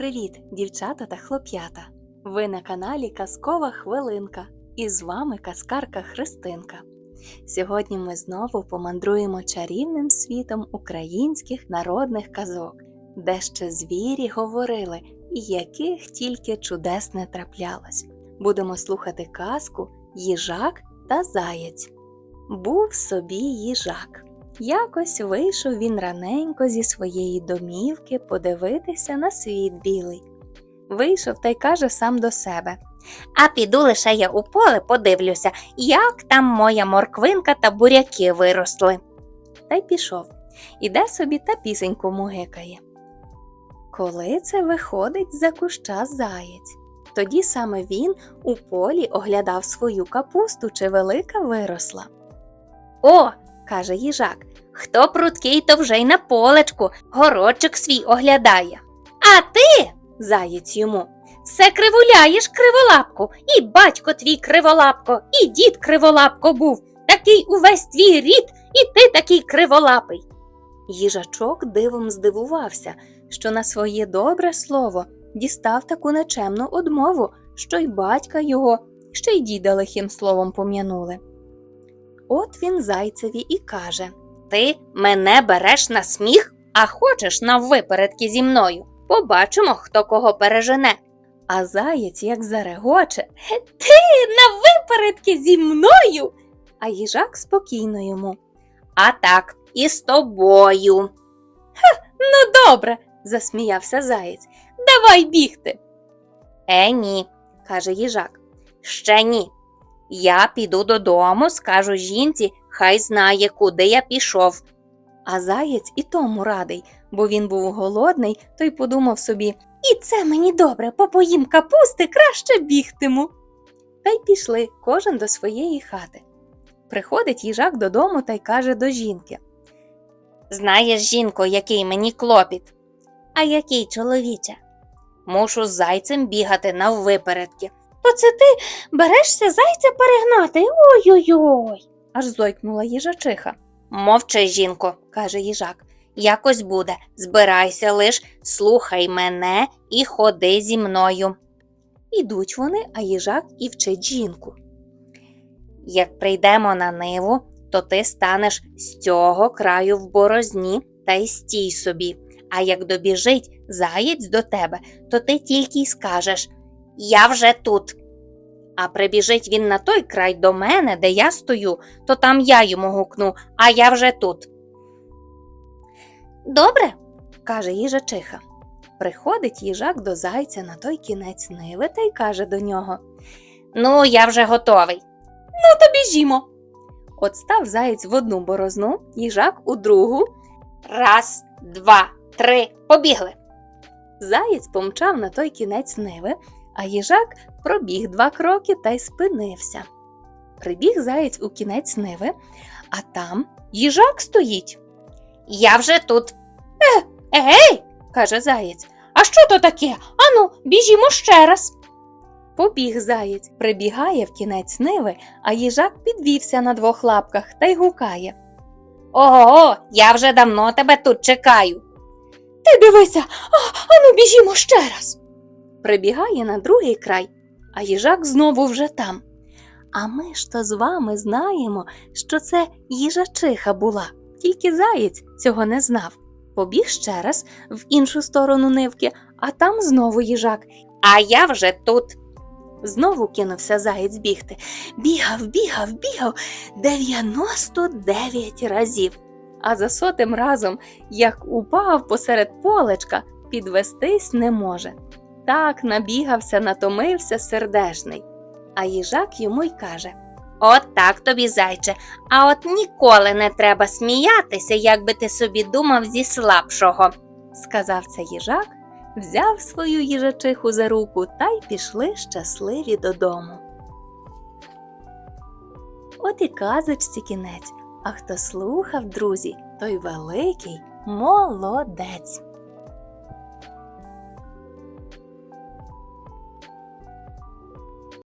Привіт, дівчата та хлоп'ята! Ви на каналі Казкова Хвилинка і з вами казкарка Христинка. Сьогодні ми знову помандруємо чарівним світом українських народних казок, де ще звірі говорили і яких тільки чудес не траплялось. Будемо слухати казку Їжак та Заєць. Був собі їжак. Якось вийшов він раненько зі своєї домівки подивитися на світ білий. Вийшов та й каже сам до себе. А піду лише я у поле подивлюся, як там моя морквинка та буряки виросли. Та й пішов. Іде собі та пісеньку мугикає. Коли це виходить за куща заєць, тоді саме він у полі оглядав свою капусту, чи велика виросла. О, каже їжак, хто пруткий, то вже й на полечку горочок свій оглядає. А ти, Заєць йому. все кривуляєш криволапку, і батько твій криволапко, і дід криволапко був, такий увесь твій рід, і ти такий криволапий. Їжачок дивом здивувався, що на своє добре слово дістав таку нечемну одмову, що й батька його, ще й діда лихим словом пом'янули. От він зайцеві і каже Ти мене береш на сміх, а хочеш на випередки зі мною. Побачимо, хто кого пережене. а заєць як зарегоче, Ти на випередки зі мною. а їжак спокійно йому. А так, і з тобою. Ну, добре, засміявся заєць. Давай бігти. Е, ні, каже їжак. ще ні. Я піду додому, скажу жінці, хай знає, куди я пішов. А заєць і тому радий, бо він був голодний, то й подумав собі І це мені добре, попоїм капусти, краще бігтиму. Та й пішли кожен до своєї хати. Приходить їжак додому та й каже до жінки. Знаєш, жінко, який мені клопіт. А який чоловіче? Мушу з зайцем бігати наввипередки. То це ти берешся зайця перегнати? Ой-ой-ой. Аж зойкнула їжачиха, Мовчи, жінко, каже їжак. якось буде. Збирайся лиш, слухай мене і ходи зі мною. Ідуть вони, а їжак і вчить жінку. Як прийдемо на ниву, то ти станеш з цього краю в борозні та й стій собі. А як добіжить заєць до тебе, то ти тільки й скажеш Я вже тут. А прибіжить він на той край до мене, де я стою, то там я йому гукну, а я вже тут. Добре, каже їжачиха. Приходить їжак до зайця на той кінець ниви та й каже до нього Ну, я вже готовий. Ну, то біжімо. От став заєць в одну борозну, їжак у другу. Раз, два, три, побігли. Заєць помчав на той кінець ниви, а їжак пробіг два кроки та й спинився. Прибіг заєць у кінець ниви, а там їжак стоїть. Я вже тут. Егей, каже заєць. А що то таке? Ану, біжімо ще раз. Побіг заєць, прибігає в кінець ниви, а їжак підвівся на двох лапках та й гукає. Ого, я вже давно тебе тут чекаю. Ти дивися, а, ану біжімо ще раз. Прибігає на другий край, а їжак знову вже там. А ми ж то з вами знаємо, що це їжачиха була, тільки заєць цього не знав. Побіг ще раз в іншу сторону нивки, а там знову їжак. А я вже тут. Знову кинувся заєць бігти. Бігав, бігав, бігав 99 разів. А за сотим разом, як упав посеред полечка, підвестись не може. Так набігався, натомився сердешний. А їжак йому й каже От так тобі, зайче, а от ніколи не треба сміятися, як би ти собі думав зі слабшого. сказав це їжак, взяв свою їжачиху за руку та й пішли щасливі додому. От і казочці кінець, а хто слухав, друзі, той великий молодець.